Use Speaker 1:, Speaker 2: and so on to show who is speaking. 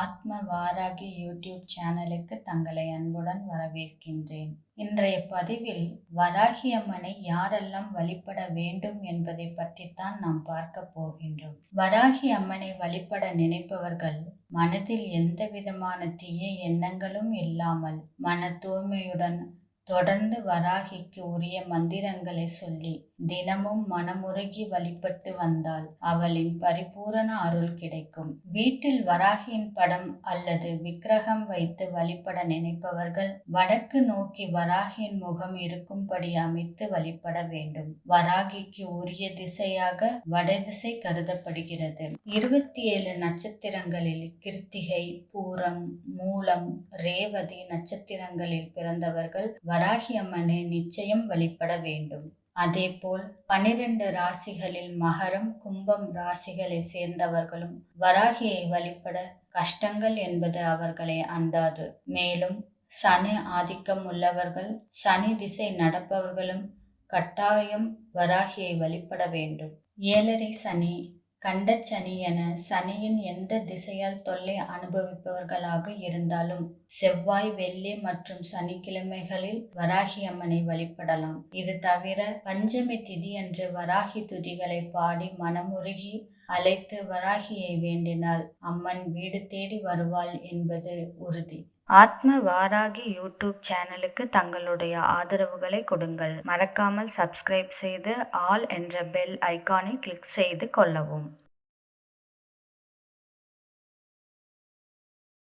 Speaker 1: ஆத்ம வாராகி யூடியூப் சேனலுக்கு தங்களை அன்புடன் வரவேற்கின்றேன். இன்றைய பதிவில் வராகி அம்மனை யாரெல்லாம் வழிபட வேண்டும் என்பதை பற்றித்தான் நாம் பார்க்க போகின்றோம். வராகி அம்மனை வழிபட நினைப்பவர்கள் மனதில் எந்த விதமான தீய எண்ணங்களும் இல்லாமல் மன தூய்மையுடன் தொடர்ந்து வராகிக்கு உரிய மந்திரங்களை சொல்லி தினமும் மனமுருகி வழிபட்டு வந்தால் அவளின் பரிபூரண அருள் கிடைக்கும். வீட்டில் வராகியின் படம் அல்லது விக்கிரகம் வைத்து வழிபட நினைப்பவர்கள் வடக்கு நோக்கி வராகியின் முகம் இருக்கும்படி அமைத்து வழிபட வேண்டும். வராகிக்கு உரிய திசையாக வடதிசை கருதப்படுகிறது. இருபத்தி ஏழு நட்சத்திரங்களில் கிருத்திகை பூரம் மூலம் ரேவதி நட்சத்திரங்களில் பிறந்தவர்கள் வராகி அம்மனை நிச்சயம் வழிபட வேண்டும். அதேபோல் பனிரெண்டு ராசிகளில் மகரம் கும்பம் ராசிகளை சேர்ந்தவர்களும் வராகியை வழிபட கஷ்டங்கள் என்பது அவர்களை அண்டாது. மேலும் சனி ஆதிக்கம் உள்ளவர்கள் சனி திசை நடப்பவர்களும் கட்டாயம் வராகியை வழிபட வேண்டும். ஏழரை சனி கண்டச்சனி என சனியின் எந்த திசையால் தொல்லை அனுபவிப்பவர்களாக இருந்தாலும் செவ்வாய் வெள்ளி மற்றும் சனிக்கிழமைகளில் வராகி அம்மனை வழிபடலாம். இது தவிர பஞ்சமி திதி என்று வராகி துதிகளை பாடி மனமுருகி அழைத்து வராகியை வேண்டினால் அம்மன் வீடு தேடி வருவாள் என்பது உறுதி. ஆத்ம வாராகி யூடியூப் சேனலுக்கு தங்களுடைய ஆதரவுகளை கொடுங்கள். மறக்காமல் சப்ஸ்கிரைப் செய்து ஆல் என்ற பெல் ஐக்கானை கிளிக் செய்து கொள்ளவும்.